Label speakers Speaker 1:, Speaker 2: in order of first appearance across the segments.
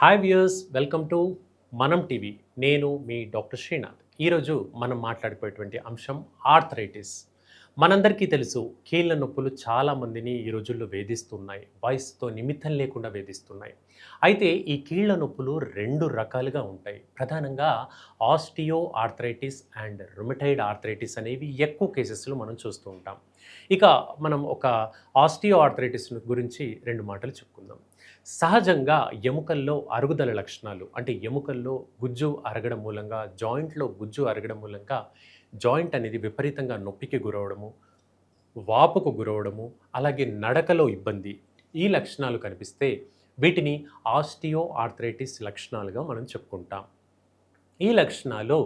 Speaker 1: Hi viewers welcome to Manam TV నేను మీ doctor Srinath. ఈరోజు మనం మాట్లాడుకునేటువంటి అంశం ఆర్థరైటిస్ మనందరికీ తెలుసు కీళ్ళ నొప్పులు చాలామందిని ఈ రోజుల్లో వేధిస్తున్నాయి. వయసుతో నిమిత్తం లేకుండా వేధిస్తున్నాయి. అయితే ఈ కీళ్ళ నొప్పులు రెండు రకాలుగా ఉంటాయి. ప్రధానంగా osteoarthritis and rheumatoid arthritis అనేవి ఎక్కువ కేసెస్లో మనం చూస్తూ ఉంటాం. ఇక మనం ఒక ఆస్టియో ఆర్థరైటిస్ గురించి రెండు మాటలు చెప్పుకుందాం. సహజంగా ఎముకల్లో అరుగుదల లక్షణాలు అంటే ఎముకల్లో గుజ్జు అరగడం మూలంగా జాయింట్లో గుజ్జు అరగడం మూలంగా జాయింట్ అనేది విపరీతంగా నొప్పికి గురవడము వాపుకు గురవడము అలాగే నడకలో ఇబ్బంది ఈ లక్షణాలు కనిపిస్తే వీటిని ఆస్టియో ఆర్థరైటిస్ లక్షణాలుగా మనం చెప్పుకుంటాం. ఈ లక్షణాలు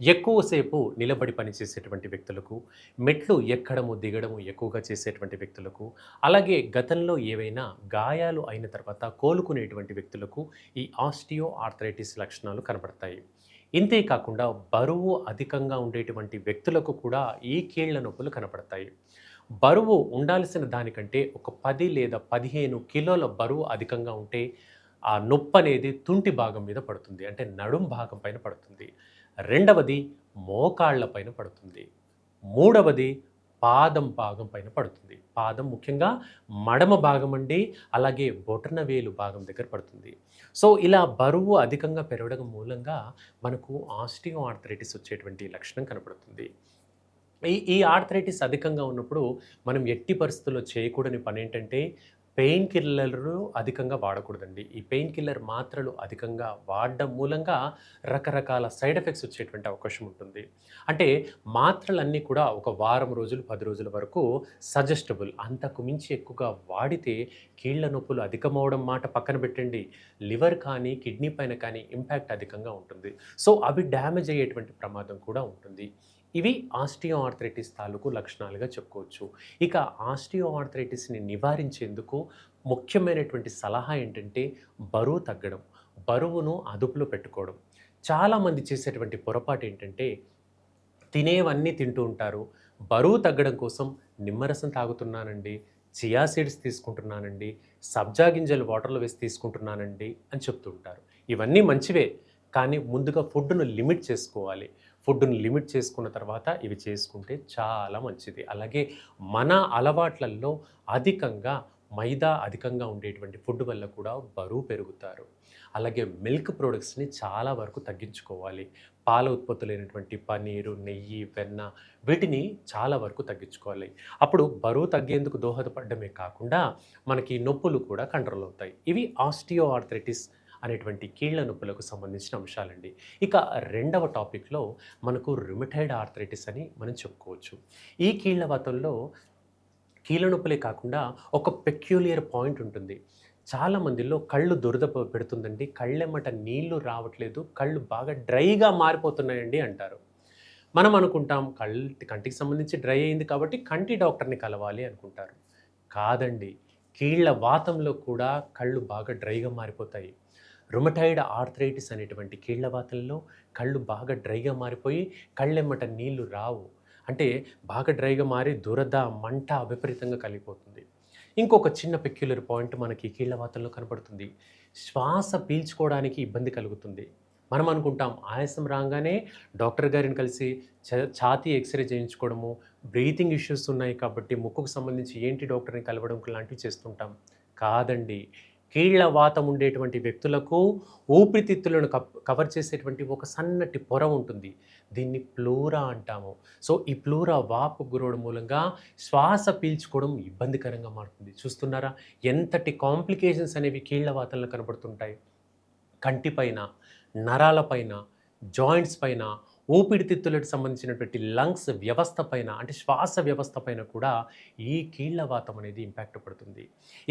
Speaker 1: ఎక్కువసేపు నిలబడి పనిచేసేటువంటి వ్యక్తులకు మెట్లు ఎక్కడము దిగడము ఎక్కువగా చేసేటువంటి వ్యక్తులకు అలాగే గతంలో ఏవైనా గాయాలు అయిన తర్వాత కోలుకునేటువంటి వ్యక్తులకు ఈ ఆస్టియో ఆర్థరైటిస్ లక్షణాలు కనబడతాయి. ఇంతే కాకుండా బరువు అధికంగా ఉండేటువంటి వ్యక్తులకు కూడా ఈ కీళ్ళ నొప్పులు కనపడతాయి. బరువు ఉండాల్సిన దానికంటే ఒక పది లేదా పదిహేను కిలోల బరువు అధికంగా ఉంటే ఆ నొప్పి అనేది తుంటి భాగం మీద పడుతుంది. అంటే నడుం భాగం పైన పడుతుంది. రెండవది మోకాళ్ళ పైన పడుతుంది. మూడవది పాదం భాగం పైన పడుతుంది. పాదం ముఖ్యంగా మడమ భాగం అండి అలాగే బొటన వేలు భాగం దగ్గర పడుతుంది. సో ఇలా బరువు అధికంగా పెరగడం మూలంగా మనకు ఆస్టియో ఆర్థరైటిస్ వచ్చేటువంటి లక్షణం కనపడుతుంది. ఈ ఈ ఆర్థరైటిస్ అధికంగా ఉన్నప్పుడు మనం ఎట్టి పరిస్థితుల్లో చేయకూడని పని ఏంటంటే పెయిన్ కిల్లర్లు అధికంగా వాడకూడదండి. ఈ పెయిన్ కిల్లర్ మాత్రలు అధికంగా వాడడం మూలంగా రకరకాల సైడ్ ఎఫెక్ట్స్ వచ్చేటువంటి అవకాశం ఉంటుంది. అంటే మాత్రలన్నీ కూడా ఒక వారం రోజులు పది రోజుల వరకు సజెస్టబుల్. అంతకు మించి ఎక్కువగా వాడితే కీళ్ళ నొప్పులు అధికమవడం మాట పక్కన పెట్టండి. లివర్ కానీ కిడ్నీ పైన కానీ ఇంపాక్ట్ అధికంగా ఉంటుంది. సో అవి డ్యామేజ్ అయ్యేటువంటి ప్రమాదం కూడా ఉంటుంది. ఇవి ఆస్టియో ఆర్థరైటిస్ తాలూకు లక్షణాలుగా చెప్పుకోవచ్చు. ఇక ఆస్టియో ఆర్థరైటిస్ని నివారించేందుకు ముఖ్యమైనటువంటి సలహా ఏంటంటే బరువు తగ్గడం బరువును అదుపులో పెట్టుకోవడం. చాలామంది చేసేటువంటి పొరపాటు ఏంటంటే తినేవన్నీ తింటూ ఉంటారు. బరువు తగ్గడం కోసం నిమ్మరసం తాగుతున్నానండి చియా సీడ్స్ తీసుకుంటున్నానండి సబ్జా గింజలు వాటర్లో వేసి తీసుకుంటున్నానండి అని చెప్తుంటారు ఇవన్నీ మంచివే కానీ ముందుగా ఫుడ్ను లిమిట్ చేసుకోవాలి. ఫుడ్ని లిమిట్ చేసుకున్న తర్వాత ఇవి చేసుకుంటే చాలా మంచిది. అలాగే మన అలవాట్లలో అధికంగా మైదా అధికంగా ఉండేటువంటి ఫుడ్ వల్ల కూడా బరువు పెరుగుతారు. అలాగే మిల్క్ ప్రోడక్ట్స్ని చాలా వరకు తగ్గించుకోవాలి. పాల ఉత్పత్తులైనటువంటి పనీరు నెయ్యి వెన్న వీటిని చాలా వరకు తగ్గించుకోవాలి. అప్పుడు బరువు తగ్గేందుకు దోహదపడమే కాకుండా మనకి నొప్పులు కూడా కంట్రోల్ అవుతాయి. ఇవి ఆస్టియో ఆర్థరైటిస్ అనేటువంటి కీళ్ళ నొప్పులకు సంబంధించిన అంశాలండి. ఇక రెండవ టాపిక్లో మనకు రుమిటైడ్ ఆర్థరైటిస్ అని మనం చెప్పుకోవచ్చు. ఈ కీళ్ళ వాతంలో కీళ్ళ నొప్పులే కాకుండా ఒక పెక్యులియర్ పాయింట్ ఉంటుంది. చాలా మందిలో కళ్ళు దురద పెడుతుందండి. కళ్ళెమ్మట నీళ్ళు రావట్లేదు. కళ్ళు బాగా డ్రైగా మారిపోతున్నాయండి అంటారు. మనం అనుకుంటాం కళ్ళు కంటికి సంబంధించి డ్రై అయింది కాబట్టి కంటి డాక్టర్ని కలవాలి అనుకుంటారు. కాదండి. కీళ్ళ వాతంలో కూడా కళ్ళు బాగా డ్రైగా మారిపోతాయి. రుమటైడ్ ఆర్థరైటిస్ అనేటువంటి కీళ్ళవాతల్లో కళ్ళు బాగా డ్రైగా మారిపోయి కళ్ళెమ్మట నీళ్ళు రావు. అంటే బాగా డ్రైగా మారి దురద మంట విపరీతంగా కలిగిపోతుంది. ఇంకొక చిన్న పెక్యులర్ పాయింట్ మనకి కీళ్ళ కనబడుతుంది. కనపడుతుంది శ్వాస పీల్చుకోవడానికి ఇబ్బంది కలుగుతుంది. మనం అనుకుంటాం ఆయాసం రాగానే డాక్టర్ గారిని కలిసి చ- ఛాతీ ఎక్స్రే చేయించుకోవడము బ్రీతింగ్ ఇష్యూస్ ఉన్నాయి కాబట్టి ముక్కుకు సంబంధించి ఏంటి డాక్టర్ని కలవడం లాంటివి చేస్తుంటాం. కాదండి. కీళ్ళ వాతం ఉండేటువంటి వ్యక్తులకు ఊపిరితిత్తులను కప్ కవర్ చేసేటువంటి ఒక సన్నటి పొర ఉంటుంది. దీన్ని ప్లూరా అంటాము. సో ఈ ప్లూరా వాపు గురవడం మూలంగా శ్వాస పీల్చుకోవడం ఇబ్బందికరంగా మారుతుంది. చూస్తున్నారా? ఎంతటి కాంప్లికేషన్స్ అనేవి కీళ్ళ వాతంలో కనబడుతుంటాయి. కంటిపైన నరాలపైన జాయింట్స్ పైన ఊపిరితిత్తులకు సంబంధించినటువంటి లంగ్స్ వ్యవస్థ పైన అంటే శ్వాస వ్యవస్థ పైన కూడా ఈ కీళ్ళవాతం అనేది ఇంపాక్ట్ పడుతుంది.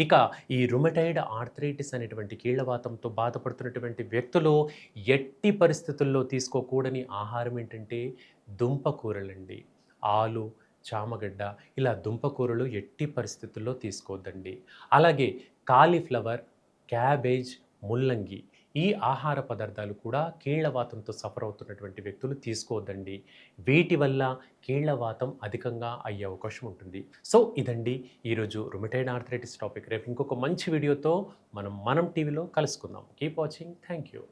Speaker 1: ఇక ఈ రుమటైడ్ ఆర్థరైటిస్ అనేటువంటి కీళ్ళవాతంతో బాధపడుతున్నటువంటి వ్యక్తులు ఎట్టి పరిస్థితుల్లో తీసుకోకూడని ఆహారం ఏంటంటే దుంపకూరలండి. ఆలు చామగడ్డ ఇలా దుంపకూరలు ఎట్టి పరిస్థితుల్లో తీసుకోవద్దండి. అలాగే కాలీఫ్లవర్ క్యాబేజ్ ముల్లంగి ఈ ఆహార పదార్థాలు కూడా కీళ్ళవాతంతో సఫర్ అవుతున్నటువంటి వ్యక్తులు తీసుకోవద్దండి. వీటి వల్ల కీళ్ళవాతం అధికంగా అయ్యే అవకాశం ఉంటుంది. సో ఇదండి ఈరోజు రుమిటైడ్ ఆర్థరైటిస్ టాపిక్ రేపు ఇంకొక మంచి వీడియోతో మనం మనం టీవీలో కలుసుకుందాం. Keep watching thank you